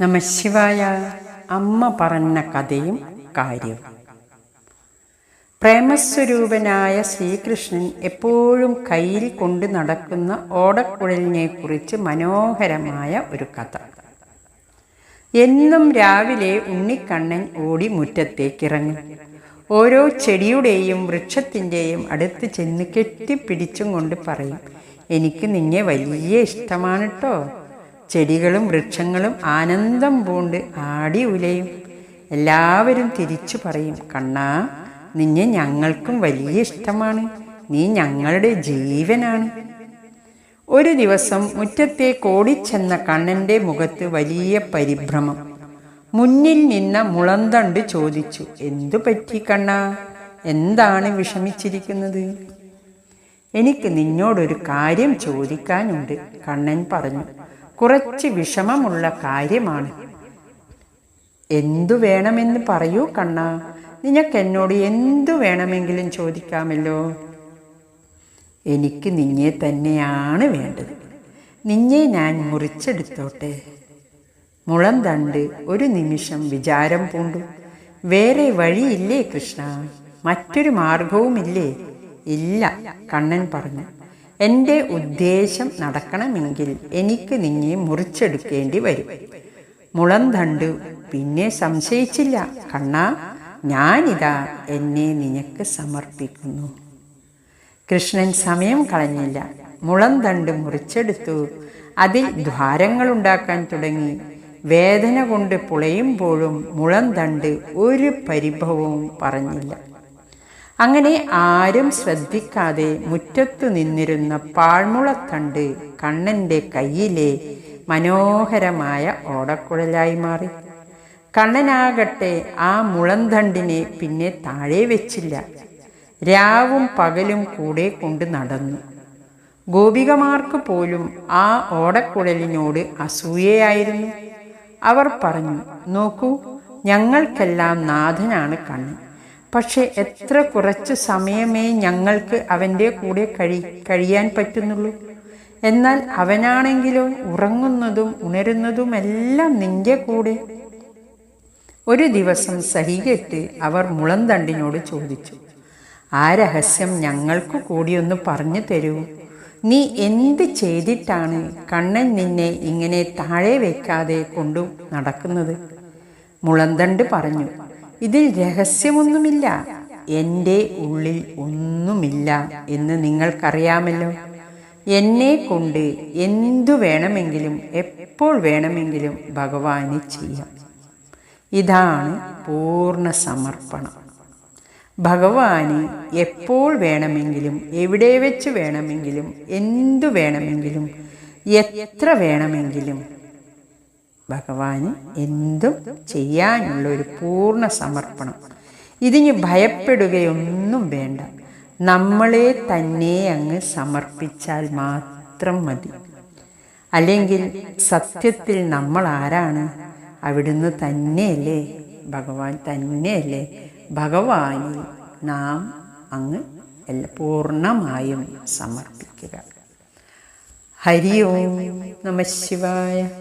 നമശിവായ അമ്മ പറഞ്ഞ കഥയും കാര്യവും പ്രേമസ്വരൂപനായ ശ്രീകൃഷ്ണൻ എപ്പോഴും കയ്യിൽ കൊണ്ട് നടക്കുന്ന ഓടക്കുഴലിനെ കുറിച്ച് മനോഹരമായ ഒരു കഥ. എന്നും രാവിലെ ഉണ്ണിക്കണ്ണൻ ഓടി മുറ്റത്തേക്കിറങ്ങും. ഓരോ ചെടിയുടെയും വൃക്ഷത്തിന്റെയും അടുത്ത് ചെന്ന് കെട്ടിപ്പിടിച്ചും കൊണ്ട് പറയും എനിക്ക് നിന്നെ വലിയ ഇഷ്ടമാണ് കേട്ടോ ചെടികളും വൃക്ഷങ്ങളും ആനന്ദം പൂണ്ട് ആടി ഉലയും. എല്ലാവരും തിരിച്ചു പറയും കണ്ണാ നിന്നെ ഞങ്ങൾക്കും വലിയ ഇഷ്ടമാണ്. നീ ഞങ്ങളുടെ ജീവനാണ്. ഒരു ദിവസം മുറ്റത്തെ കോടിച്ചെന്ന കണ്ണന്റെ മുഖത്ത് വലിയ പരിഭ്രമം. മുന്നിൽ നിന്ന മുളന്തണ്ട് ചോദിച്ചു എന്തു പറ്റി കണ്ണ? എന്താണ് വിഷമിച്ചിരിക്കുന്നത്? എനിക്ക് നിന്നോടൊരു കാര്യം ചോദിക്കാനുണ്ട് കണ്ണൻ പറഞ്ഞു. കുറച്ച് വിഷമമുള്ള കാര്യമാണ്. എന്തു വേണമെന്ന് പറയൂ കണ്ണ. നിനക്ക് എന്നോട് എന്തു വേണമെങ്കിലും ചോദിക്കാമല്ലോ. എനിക്ക് നിന്നെ തന്നെയാണ് വേണ്ടത്. നിന്നെ ഞാൻ മുറിച്ചെടുത്തോട്ടെ. മുളം തണ്ട് ഒരു നിമിഷം വിചാരം പൂണ്ടു. വേറെ വഴിയില്ലേ കൃഷ്ണ? മറ്റൊരു മാർഗവുമില്ലേ? ഇല്ല കണ്ണൻ പറഞ്ഞു. എന്റെ ഉദ്ദേശം നടക്കണമെങ്കിൽ എനിക്ക് നിന്നെ മുറിച്ചെടുക്കേണ്ടി വരും. മുളം തണ്ടു പിന്നെ സംശയിച്ചില്ല. കണ്ണാ ഞാനിതാ എന്നെ നിനക്ക് സമർപ്പിക്കുന്നു. കൃഷ്ണൻ സമയം കളഞ്ഞില്ല. മുളം തണ്ട് മുറിച്ചെടുത്തു. അതിൽ ദ്വാരങ്ങളുണ്ടാക്കാൻ തുടങ്ങി. വേദന കൊണ്ട് പുളയുമ്പോഴും മുളം തണ്ട് ഒരു പരിഭവവും പറഞ്ഞില്ല. അങ്ങനെ ആരും ശ്രദ്ധിക്കാതെ മുറ്റത്തു നിന്നിരുന്ന പാഴ്മുളത്തണ്ട് കണ്ണന്റെ കയ്യിലെ മനോഹരമായ ഓടക്കുഴലായി മാറി. കണ്ണനാകട്ടെ ആ മുളന്തണ്ടിനെ പിന്നെ താഴെ വെച്ചില്ല. രാവും പകലും കൂടെ കൊണ്ട് നടന്നു. ഗോപികമാർക്ക് പോലും ആ ഓടക്കുഴലിനോട് അസൂയയായിരുന്നു. അവർ പറഞ്ഞു നോക്കൂ ഞങ്ങൾക്കെല്ലാം നാഥനാണ് കണ്ണൻ. പക്ഷെ എത്ര കുറച്ച് സമയമേ ഞങ്ങൾക്ക് അവന്റെ കൂടെ കഴി കഴിയാൻ പറ്റുന്നുള്ളൂ. എന്നാൽ അവനാണെങ്കിലോ ഉറങ്ങുന്നതും ഉണരുന്നതുമെല്ലാം നിന്റെ കൂടെ. ഒരു ദിവസം സഹികെട്ട് അവർ മുളന്തണ്ടിനോട് ചോദിച്ചു ആ രഹസ്യം ഞങ്ങൾക്ക് കൂടിയൊന്ന് പറഞ്ഞു തരൂ. നീ എന്ത് ചെയ്തിട്ടാണ് കണ്ണൻ നിന്നെ ഇങ്ങനെ താഴെ വയ്ക്കാതെ കൊണ്ടു നടക്കുന്നത്? മുളന്തണ്ട് പറഞ്ഞു ഇതിൽ രഹസ്യമൊന്നുമില്ല. എന്റെ ഉള്ളിൽ ഒന്നുമില്ല എന്ന് നിങ്ങൾക്കറിയാമല്ലോ. എന്നെ കൊണ്ട് എന്തു വേണമെങ്കിലും എപ്പോൾ വേണമെങ്കിലും ഭഗവാന് ചെയ്യാം. ഇതാണ് പൂർണ സമർപ്പണം. ഭഗവാന് എപ്പോൾ വേണമെങ്കിലും എവിടെ വെച്ച് വേണമെങ്കിലും എന്തു വേണമെങ്കിലും എത്ര വേണമെങ്കിലും ഭഗവാന് എന്തും ചെയ്യാനുള്ള ഒരു പൂർണ സമർപ്പണം. ഇതിന് ഭയപ്പെടുകയൊന്നും വേണ്ട. നമ്മളെ തന്നെ അങ്ങ് സമർപ്പിച്ചാൽ മാത്രം മതി. അല്ലെങ്കിൽ സത്യത്തിൽ നമ്മൾ ആരാണ്? അവിടുന്ന് തന്നെയല്ലേ ഭഗവാൻ തന്നെയല്ലേ ഭഗവാനിൽ നാം അങ്ങ് പൂർണമായും സമർപ്പിക്കുക. ഹരി ഓം നമ ശിവായ.